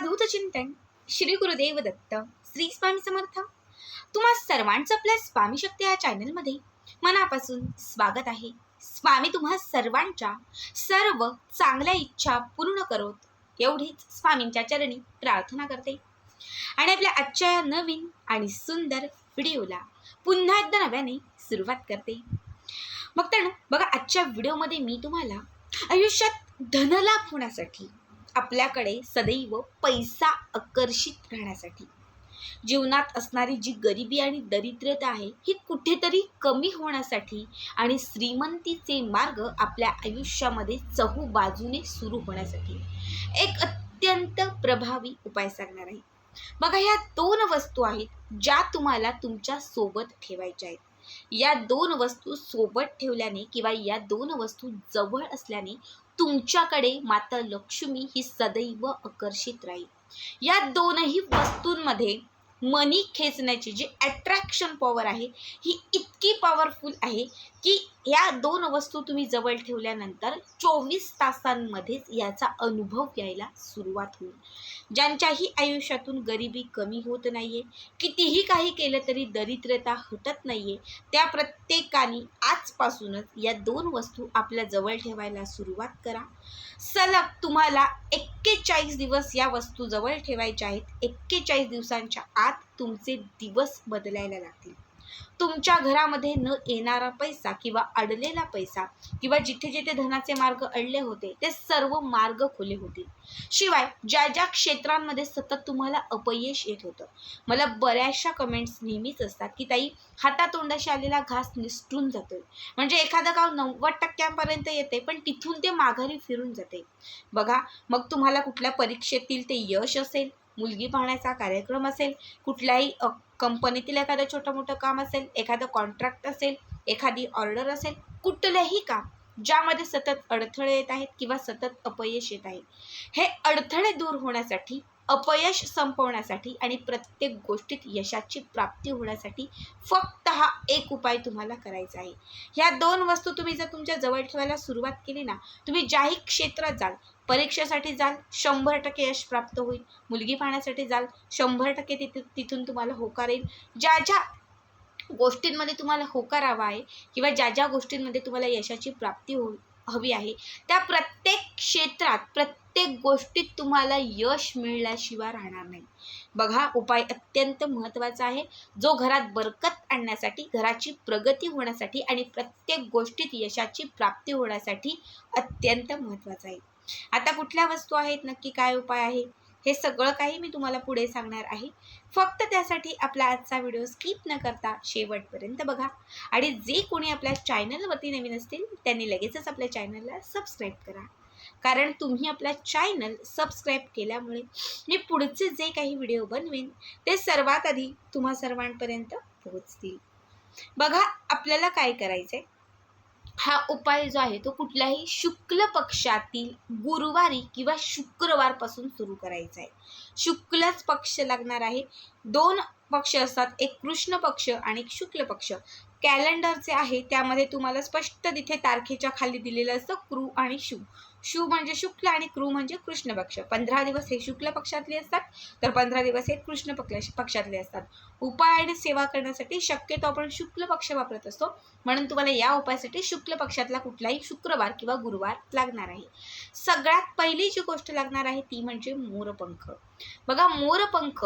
अवधूत चिंतन श्री गुरुदेव दत्त श्री स्वामी समर्थ. तुम्हा सर्वांचं आपल्या स्वामी शक्ती या चॅनलमध्ये मनापासून स्वागत आहे. स्वामी तुम्हा सर्वांच्या सर्व चांगल्या इच्छा पूर्ण करोत एवढीच स्वामींच्या चरणी प्रार्थना करते. आणि आपल्या आजच्या या नवीन आणि सुंदर व्हिडिओला पुन्हा एकदा नव्याने सुरुवात करते. मग तर बघा आजच्या व्हिडिओमध्ये मी तुम्हाला आयुष्यात धनलाभ होण्यासाठी आपल्याकडे सदैव पैसा आकर्षित राहण्यासाठी. जीवनात असणारी जी गरिबी आणि दरिद्रता आहे ही कुठेतरी कमी होण्यासाठी आणि श्रीमंतीचे मार्ग आपल्या आयुष्यामध्ये चहू बाजूने सुरू होण्यासाठी एक अत्यंत प्रभावी उपाय सांगणार आहे. बघा ह्या दोन वस्तू आहेत ज्या तुम्हाला तुमच्यासोबत ठेवायच्या आहेत. या दोन वस्तू सोबत ठेवल्याने किंवा या दोन वस्तू जवळ असल्याने तुमच्याकडे माता लक्ष्मी ही सदैव आकर्षित राहील. या दोनही वस्तूंमध्ये मनी खेचण्याची जी ॲट्रॅक्शन पॉवर आहे ही इतकी पॉवरफुल आहे की या दोन वस्तू तुम्ही जवळ ठेवल्यानंतर चोवीस तासांमध्येच याचा अनुभव यायला सुरुवात होईल. ज्यांच्याही आयुष्यातून गरिबी कमी होत नाही आहे कितीही काही केलं तरी दरिद्रता हटत आहे त्या प्रत्येकाने आजपासूनच या दोन वस्तू आपल्या जवळ ठेवायला सुरुवात करा. सलग तुम्हाला एक्केचाळीस दिवस या वस्तू जवळ ठेवायच्या आहेत एक्केचाळीस दिवसांच्या आत तुमचे दिवस बदलायला लागतील. तुमच्या घरामध्ये न येणारा पैसा किंवा अडलेला पैसा किंवा जिथे जिथे धनाचे मार्ग अडले होते ते सर्व मार्ग खुले होतील. शिवाय ज्या ज्या क्षेत्रांमध्ये सतत तुम्हाला अपयश येत होतं मला बऱ्याचशा कमेंट्स नेहमीच असतात की ताई हातातोंडाशी आलेला घास निसटून जातोय. म्हणजे एखादं गाव नव्वद टक्क्यांपर्यंत येते पण तिथून ते माघारी फिरून जाते बघा मग तुम्हाला कुठल्या परीक्षेतील ते यश असेल मुलगी पाहण्याचा कार्यक्रम असेल कुठल्याही कंपनीतील एखादं छोटं मोठं काम असेल एखादं कॉन्ट्रॅक्ट असेल एखादी ऑर्डर असेल कुठलंही काम ज्यामध्ये सतत अडथळे येत आहेत किंवा सतत अपयश येत आहे. हे अडथळे दूर होण्यासाठी अपयश संपवण्यासाठी आणि प्रत्येक गोष्टीत यशाची प्राप्ती होण्यासाठी फक्त हा एक उपाय तुम्हाला करायचा आहे. ह्या दोन वस्तू तुम्ही जर तुमच्या जवळ ठेवायला सुरुवात केली ना तुम्ही ज्याही क्षेत्रात जाल परीक्षेसाठी जाल शंभर टक्के यश प्राप्त होईल. मुलगी पाहण्यासाठी जाल शंभर टक्के तिथे तिथून तुम्हाला होकार येईल. ज्या ज्या गोष्टींमध्ये तुम्हाला होकार हवा आहे किंवा ज्या ज्या गोष्टींमध्ये तुम्हाला यशाची प्राप्ती होईल हवी आहे. त्या प्रत्येक क्षेत्रात प्रत्येक गोष्टीत तुम्हाला यश मिळल्याशिवाय राहणार नाही. बघा उपाय अत्यंत महत्त्वाचा आहे. जो घरात बरकत आणण्यासाठी घराची प्रगती होण्यासाठी आणि प्रत्येक गोष्टीत यशाची प्राप्ती होण्यासाठी अत्यंत महत्त्वाचा आहे. आता कुठल्या वस्तू आहेत? नक्की काय उपाय आहे? हे सगळं काही मी तुम्हाला पुढे सांगणार आहे. फक्त त्यासाठी आपला आजचा व्हिडिओ स्किप न करता शेवटपर्यंत बघा. आणि जे कोणी आपल्या चॅनलवरती नवीन असतील त्यांनी लगेचच आपल्या चॅनलला सबस्क्राईब करा. कारण तुम्ही आपला चॅनल सबस्क्राईब केल्यामुळे मी पुढचे जे काही व्हिडिओ बनवेन ते सर्वात आधी तुम्हा सर्वांपर्यंत पोहोचतील. बघा आपल्याला काय करायचं आहे हा उपाय जो आहे तो कुठल्याही शुक्ल पक्षातील गुरुवारी किंवा शुक्रवारपासून सुरू करायचा आहे. शुक्लच पक्ष लागणार आहे. दोन पक्ष असतात एक कृष्ण पक्ष आणि एक शुक्ल पक्ष. कॅलेंडरचे आहे त्यामध्ये तुम्हाला स्पष्ट तिथे तारखेच्या खाली दिलेलं असतं क्रू आणि शुभ शु म्हणजे शुक्ल आणि क्रू म्हणजे कृष्ण पक्ष. पंधरा दिवस हे शुक्ल पक्षातले असतात तर पंधरा दिवस हे कृष्ण पक्ष पक्षातले असतात. उपाय आणि सेवा करण्यासाठी शक्यतो आपण शुक्ल पक्ष वापरत असतो. म्हणून तुम्हाला या उपायासाठी शुक्ल पक्षातला कुठलाही शुक्रवार किंवा गुरुवार लागणार आहे. सगळ्यात पहिली जी गोष्ट लागणार आहे ती म्हणजे मोरपंख. बघा मोरपंख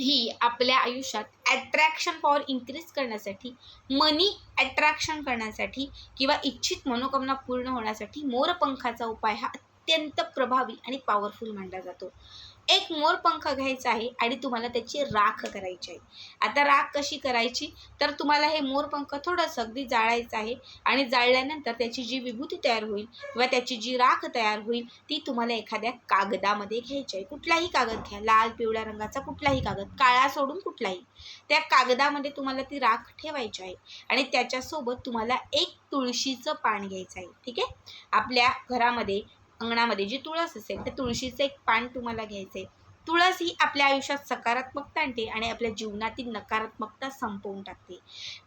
ही आपल्या आयुष्यात ॲट्रॅक्शन पॉवर इन्क्रीज करण्यासाठी मनी अट्रॅक्शन करण्यासाठी किंवा इच्छित मनोकामना पूर्ण होण्यासाठी मोरपंखाचा उपाय हा अत्यंत प्रभावी आणि पॉवरफुल मानला जातो. एक मोरपंख घ्यायचा आहे आणि तुम्हाला त्याची राख करायची आहे. आता राख कशी करायची? तर तुम्हाला हे मोरपंख थोडंसं अगदी जाळायचं आहे आणि जाळल्यानंतर त्याची जी विभूती तयार होईल किंवा त्याची जी राख तयार होईल ती तुम्हाला एखाद्या कागदामध्ये घ्यायची आहे. कुठलाही कागद घ्या. लाल पिवळ्या रंगाचा कुठलाही कागद काळा सोडून कुठलाही. त्या कागदामध्ये तुम्हाला ती राख ठेवायची आहे आणि त्याच्यासोबत तुम्हाला एक तुळशीचं पान घ्यायचं आहे. ठीक आहे? आपल्या घरामध्ये अंगणामध्ये जी तुळस असेल त्या तुळशीचं एक पान तुम्हाला घ्यायचं आहे तुळस ही आपल्या आयुष्यात सकारात्मकता आणते आणि आपल्या जीवनातील नकारात्मकता संपवून टाकते.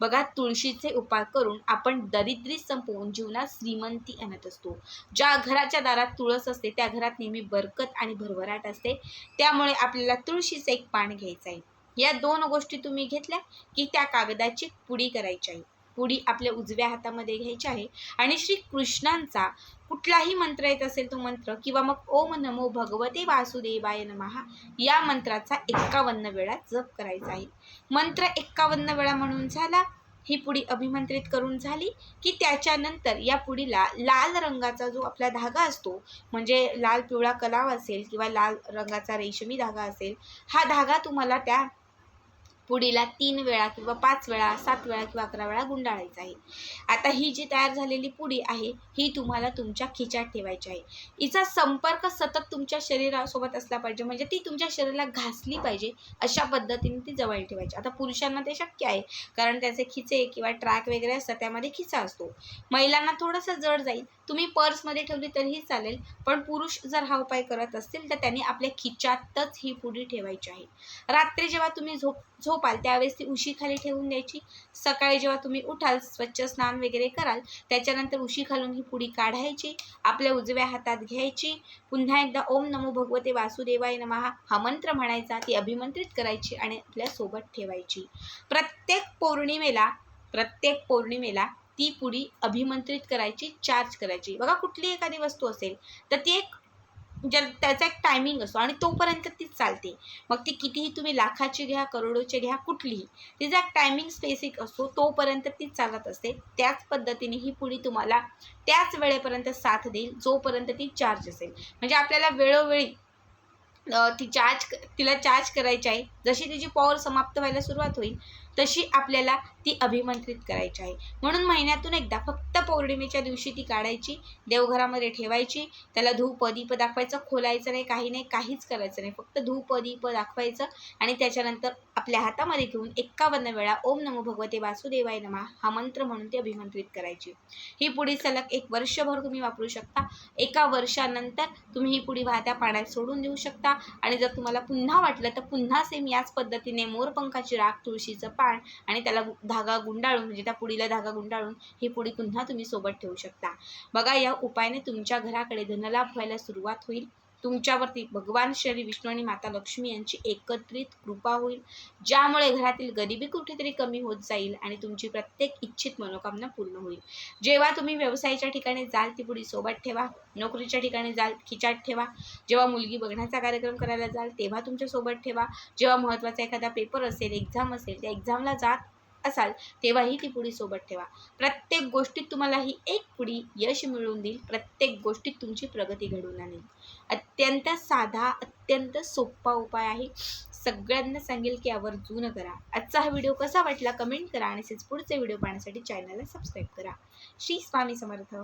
बघा तुळशीचे उपाय करून आपण दरिद्री संपवून जीवनात श्रीमंती आणत असतो. ज्या घराच्या दारात तुळस असते त्या घरात नेहमी बरकत आणि भरभराट असते. त्यामुळे आपल्याला तुळशीचं एक पान घ्यायचं आहे या दोन गोष्टी तुम्ही घेतल्या की त्या कागदाची पुडी करायची आहे. पुडी आपल्या उजव्या हातामध्ये घ्यायची आहे. आणि श्री कृष्णांचा कुठलाही मंत्र येत असेल तो मंत्र किंवा मग ओम नमो भगवते वासुदेवाय नमहा या मंत्राचा एक्कावन्न वेळा जप करायचा आहे. मंत्र एक्कावन्न वेळा म्हणून झाला ही पुडी अभिमंत्रित करून झाली की त्याच्यानंतर या पुडीला लाल रंगाचा जो आपला धागा असतो म्हणजे लाल पिवळा कलाव असेल किंवा लाल रंगाचा रेशमी धागा असेल हा धागा तुम्हाला त्या पुडीला तीन वेळा किंवा पाच वेळा सात वेळा किंवा अकरा वेळा गुंडाळायचं आहे. आता ही जी तयार झालेली पुडी आहे ही तुम्हाला तुमच्या खिच्यात ठेवायची आहे. हिचा संपर्क सतत तुमच्या शरीरासोबत असला पाहिजे म्हणजे ती तुमच्या शरीराला घासली पाहिजे अशा पद्धतीने ती जवळ ठेवायची. आता पुरुषांना ते शक्य आहे कारण त्याचे खिचे किंवा ट्रॅक वगैरे असतात त्यामध्ये खिचा असतो. महिलांना थोडंसं जड जाईल तुम्ही पर्समध्ये ठेवली तरीही चालेल पण पुरुष जर हा उपाय करत असतील तर त्यांनी आपल्या खिच्यातच ही पुडी ठेवायची आहे. रात्री जेव्हा तुम्ही झोप झोपाल त्यावेळेस ती उशीखाली ठेवून द्यायची. सकाळी जेव्हा तुम्ही उठाल स्वच्छ स्नान वगैरे कराल त्याच्यानंतर उशी खालून ही पुडी काढायची आपल्या उजव्या हातात घ्यायची. पुन्हा एकदा ओम नमो भगवते वासुदेवाय नमहा हा मंत्र म्हणायचा ती अभिमंत्रित करायची आणि आपल्यासोबत ठेवायची. प्रत्येक पौर्णिमेला प्रत्येक पौर्णिमेला ती पुडी अभिमंत्रित करायची चार्ज करायची. बघा कुठली एखादी वस्तू असेल तर ती एक ज्या त्याचा एक टायमिंग असतो आणि तोपर्यंत ती चालते. मग ती कितीही तुम्ही लाखाची घ्या करोडोची घ्या कुठलीही तिचा एक टायमिंग स्पेसिक असतो तोपर्यंत ती चालत असते. त्याच पद्धतीने ही पुडी तुम्हाला त्याच वेळेपर्यंत साथ देईल जोपर्यंत ती चार्ज असेल. म्हणजे आपल्याला वेळोवेळी ती चार्ज तिला चार्ज करायची आहे. जशी तिची पॉवर समाप्त व्हायला सुरुवात होईल तशी आपल्याला ती अभिमंत्रित करायची आहे. म्हणून महिन्यातून एकदा फक्त पौर्णिमेच्या दिवशी ती काढायची देवघरामध्ये ठेवायची त्याला धूप दीप दाखवायचं खोलायचं नाही काही नाही काहीच करायचं नाही. फक्त धूप दीप दाखवायचं आणि त्याच्यानंतर आपल्या हातामध्ये घेऊन एक्कावन्न वेळा ओम नमो भगवते वासुदेवाय नमा हा मंत्र म्हणून ती अभिमंत्रित करायची. ही पुढी सलग एक वर्षभर तुम्ही वापरू शकता. एका वर्षानंतर तुम्ही ही पुढी वाहत्या पाण्यात सोडून देऊ शकता. आणि जर तुम्हाला पुन्हा वाटलं तर पुन्हा सेम याच पद्धतीने मोरपंखाची राख तुळशीचं पाळ आणि त्याला धागा गुंडाळून म्हणजे त्या पुडीला धागा गुंडाळून ही पुडी पुन्हा तुम्ही सोबत ठेवू शकता. बघा या उपायाने तुमच्या घराकडे धनलाभ व्हायला सुरुवात होईल. तुमच्यावरती भगवान श्री विष्णू आणि माता लक्ष्मी यांची एकत्रित कृपा होईल ज्यामुळे घरातील गरिबी कुठेतरी कमी होत जाईल आणि तुमची प्रत्येक इच्छित मनोकामना पूर्ण होईल. जेव्हा तुम्ही व्यवसायाच्या ठिकाणी जाल ती पुढी सोबत ठेवा. नोकरीच्या ठिकाणी जाल खिचाट ठेवा. जेव्हा मुलगी बघण्याचा कार्यक्रम करायला जाल तेव्हा तुमच्यासोबत ठेवा. जेव्हा महत्त्वाचा एखादा पेपर असेल एक्झाम असेल त्या एक्झामला जात असाल तेव्हाही ती पुडी सोबत ठेवा. प्रत्येक गोष्टीत तुम्हाला ही एक पुडी यश मिळवून देईल. प्रत्येक गोष्टीत तुमची प्रगती घडवून आणेल. अत्यंत साधा अत्यंत सोपा उपाय आहे. सगळ्यांना सांगेल की आवर्जून करा. आजचा हा व्हिडिओ कसा वाटला कमेंट करा आणि पुढचे व्हिडिओ पाहण्यासाठी चॅनलला सबस्क्राईब करा. श्री स्वामी समर्थ.